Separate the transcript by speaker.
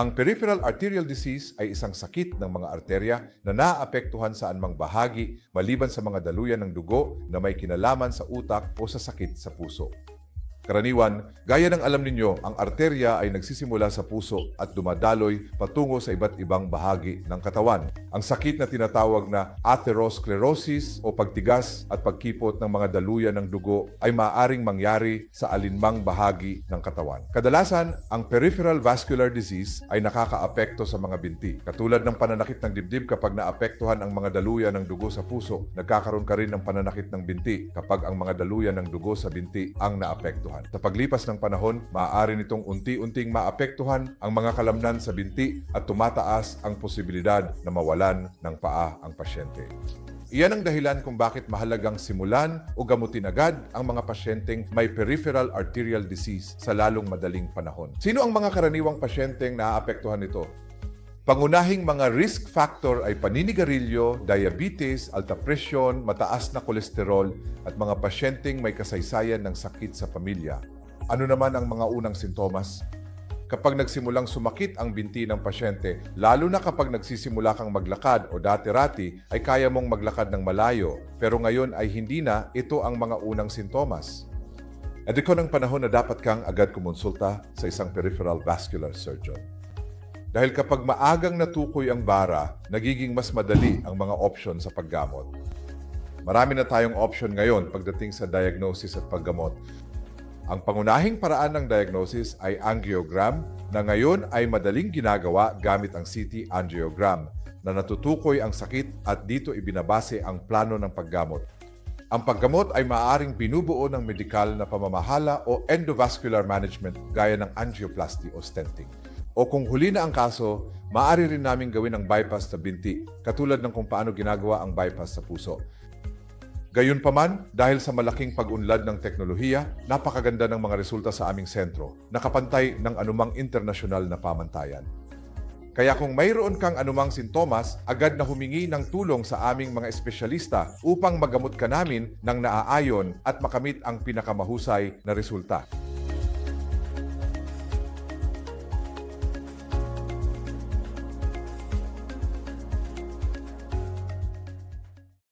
Speaker 1: Ang peripheral arterial disease ay isang sakit ng mga arterya na naapektuhan sa anumang bahagi maliban sa mga daluyan ng dugo na may kinalaman sa utak o sa sakit sa puso. Karaniwan, gaya ng alam ninyo, ang arterya ay nagsisimula sa puso at dumadaloy patungo sa iba't ibang bahagi ng katawan. Ang sakit na tinatawag na atherosclerosis o pagtigas at pagkipot ng mga daluyan ng dugo ay maaaring mangyari sa alinmang bahagi ng katawan. Kadalasan, ang peripheral vascular disease ay nakakaapekto sa mga binti. Katulad ng pananakit ng dibdib kapag naapektuhan ang mga daluyan ng dugo sa puso, nagkakaroon ka rin ng pananakit ng binti kapag ang mga daluyan ng dugo sa binti ang naapektuhan. Sa paglipas ng panahon, maaari nitong unti-unting maapektuhan ang mga kalamnan sa binti at tumataas ang posibilidad na mawalan ng paa ang pasyente. Iyan ang dahilan kung bakit mahalagang simulan o gamutin agad ang mga pasyenteng may peripheral arterial disease sa lalong madaling panahon. Sino ang mga karaniwang pasyenteng naaapektuhan nito? Pangunahing mga risk factor ay paninigarilyo, diabetes, alta presyon, mataas na kolesterol at mga pasyenteng may kasaysayan ng sakit sa pamilya. Ano naman ang mga unang sintomas? Kapag nagsimulang sumakit ang binti ng pasyente, lalo na kapag nagsisimula kang maglakad o dati-rati ay kaya mong maglakad ng malayo, pero ngayon ay hindi na, ito ang mga unang sintomas. At ikaw ng panahon na dapat kang agad kumonsulta sa isang peripheral vascular surgeon. Dahil kapag maagang natukoy ang bara, nagiging mas madali ang mga option sa paggamot. Marami na tayong option ngayon pagdating sa diagnosis at paggamot. Ang pangunahing paraan ng diagnosis ay angiogram na ngayon ay madaling ginagawa gamit ang CT angiogram na natutukoy ang sakit at dito ibinabase ang plano ng paggamot. Ang paggamot ay maaaring binubuo ng medikal na pamamahala o endovascular management gaya ng angioplasty o stenting. O kung huli na ang kaso, maaari rin namin gawin ang bypass sa binti, katulad ng kung paano ginagawa ang bypass sa puso. Gayunpaman, dahil sa malaking pag-unlad ng teknolohiya, napakaganda ng mga resulta sa aming sentro, nakapantay ng anumang internasyonal na pamantayan. Kaya kung mayroon kang anumang sintomas, agad na humingi ng tulong sa aming mga espesyalista upang magamot ka namin ng naaayon at makamit ang pinakamahusay na resulta.